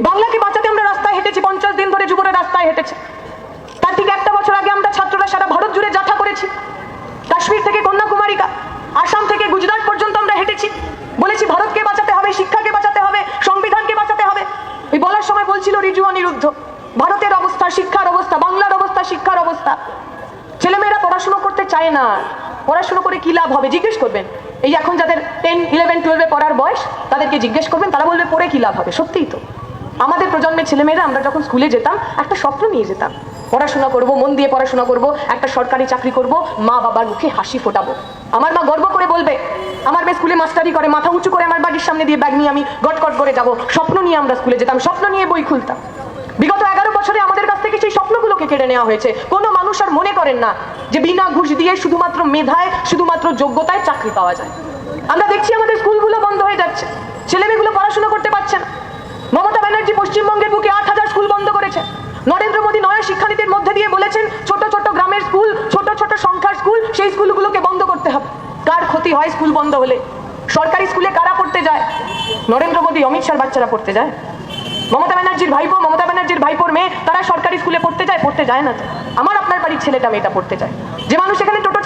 বাংলাকে বাঁচাতে আমরা রাস্তায় হেঁটেছি, পঞ্চাশ দিন ধরে যুবরা রাস্তায় হেঁটেছে। তার ঠিক একটা বছর আগে আমরা ছাত্ররা সারা ভারত জুড়ে যাত্রা করেছি। কাশ্মীর থেকে কন্যাকুমারিকা, আসাম থেকে গুজরাট পর্যন্ত আমরা হেঁটেছি। বলেছি ভারতকে বাঁচাতে হবে, শিক্ষাকে বাঁচাতে হবে, সংবিধানকে বাঁচাতে হবে। ওই বলার সময় বলছিল রিজু অনিরুদ্ধ ভারতের অবস্থা, শিক্ষার অবস্থা, বাংলার অবস্থা, শিক্ষার অবস্থা। ছেলেমেয়েরা পড়াশুনো করতে চায় না। পড়াশুনো করে কি লাভ হবে? জিজ্ঞেস করবেন। এই এখন যাদের টেন ইলেভেন টুয়েলভে পড়ার বয়স, তাদেরকে জিজ্ঞেস করবেন, তারা বলবে পড়ে কি লাভ হবে? সত্যিই তো। আমাদের প্রজন্মের ছেলেমেয়েরা আমরা যখন স্কুলে যেতাম, একটা স্বপ্ন নিয়ে যেতাম। পড়াশোনা করব, মন দিয়ে পড়াশোনা করব, একটা সরকারি চাকরি করব, মা বাবার মুখে হাসি ফোটাবো। আমার মা গর্ব করে বলবে, আমার মেয়ে স্কুলে মাস্টারি করে, মাথা উঁচু করে আমার বাড়ির সামনে দিয়ে ব্যাগ নিয়ে আমি গটগট করে যাব। স্বপ্ন নিয়ে আমরা স্কুলে যেতাম, স্বপ্ন নিয়ে বই খুলতাম। বিগত এগারো বছরে আমাদের কাছ থেকে সেই স্বপ্নগুলোকে কেড়ে নেওয়া হয়েছে। কোনো মানুষ আর মনে করেন না যে বিনা ঘুষ দিয়ে শুধুমাত্র মেধায়, শুধুমাত্র যোগ্যতায় চাকরি পাওয়া যায়। আমরা দেখছি আমাদের স্কুলগুলো বন্ধ হয়ে যাচ্ছে। ছেলেমেয়েগুলো পড়াশোনা করতে পারছে না। মমতা ব্যানার্জি পশ্চিমবঙ্গের বুকে আট হাজার স্কুল বন্ধ করেছে। নরেন্দ্র মোদী নয়া শিক্ষানীতির মধ্যে দিয়ে বলেছেন, ছোট ছোট গ্রামের স্কুল, ছোট ছোট সংখ্যার স্কুল, সেই স্কুলগুলোকে বন্ধ করতে হবে। কার ক্ষতি হয় স্কুল বন্ধ হলে? সরকারি স্কুলে কারা পড়তে যায়? নরেন্দ্র মোদী, অমিত শাহর বাচ্চারা পড়তে যায়। মমতা ব্যানার্জির ভাইপো, মমতা ব্যানার্জির ভাইপোর মেয়ে, তারা সরকারি স্কুলে পড়তে যায় পড়তে যায় না আমার আপনার বাড়ির ছেলেটা মেয়েটা পড়তে যায়। যে মানুষ এখানে টোটো